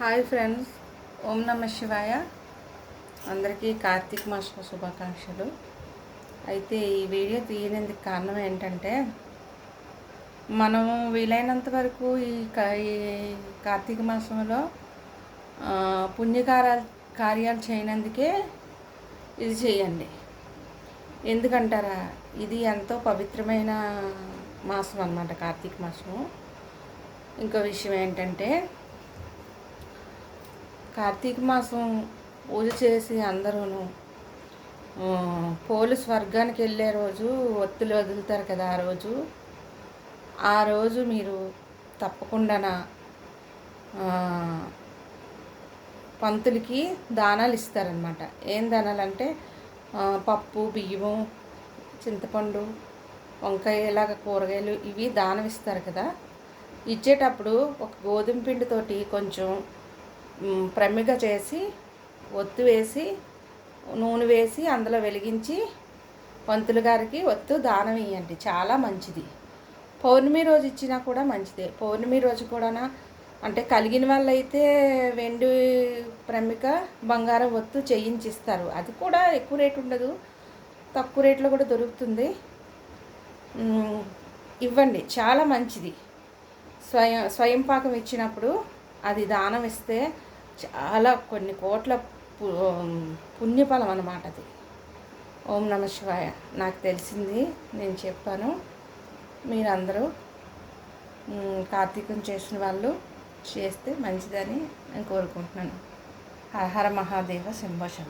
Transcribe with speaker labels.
Speaker 1: Hi friends ఓం నమ శివాయ. అందరికీ కార్తీక మాసం శుభాకాంక్షలు. అయితే ఈ వీడియో తీయనందుకు కారణం ఏంటంటే మనము వీలైనంత వరకు ఈ కార్తీక మాసంలో ఆ, పుణ్యకార్యాలు కార్యాలు చేయనందుకే ఇది చేయండి. ఎందుకంటారా ఇది ఎంతో పవిత్రమైన మాసం అన్నమాట కార్తీక మాసం ఇంకో విషయం ఏంటంటే కార్తీక మాసం పూజ చేసి అందరూ పోలీస్ పోలు స్వర్గానికి వెళ్ళే రోజు ఒత్తులు వదులుతారు కదా ఆ రోజు. ఆ రోజు మీరు తప్పకుండా పంతులకి దానాలు ఇస్తారనమాట ఏం దానాలు అంటే పప్పు బియ్యము చింతపండు వంకాయ ఇలాగ కూరగాయలు ఇవి దానం ఇస్తారు కదా. ఇచ్చేటప్పుడు ఒక గోధుమ పిండితోటి కొంచెం మ్, ప్రమిగ చేసి ఒత్తు వేసి నూనె వేసి అందులో వెలిగించి పంతులు గారికి ఒత్తు దానం ఇవ్వండి చాలా మంచిది. పౌర్ణమి రోజు ఇచ్చినా కూడా మంచిదే. పౌర్ణమి రోజు కూడా అంటే కలిగిన వాళ్ళైతే వెండి ప్రమిక బంగారం ఒత్తు చేయించిస్తారు. అది కూడా ఎక్కువ రేటు ఉండదు. తక్కువ రేట్లో కూడా దొరుకుతుంది. ఇవ్వండి. చాలా మంచిది. స్వయం స్వయం పాకం ఇచ్చినప్పుడు అది దానం ఇస్తే చాలా కొన్ని కోట్ల పు- పుణ్యఫలం అన్నమాట అది. ఓం నమ శివాయ. నాకు తెలిసింది నేను చెప్పాను. మీరందరూ కార్తీకం చేసిన వాళ్ళు చేస్తే మంచిదని నేను కోరుకుంటున్నాను. హర హర మహాదేవ శంభో.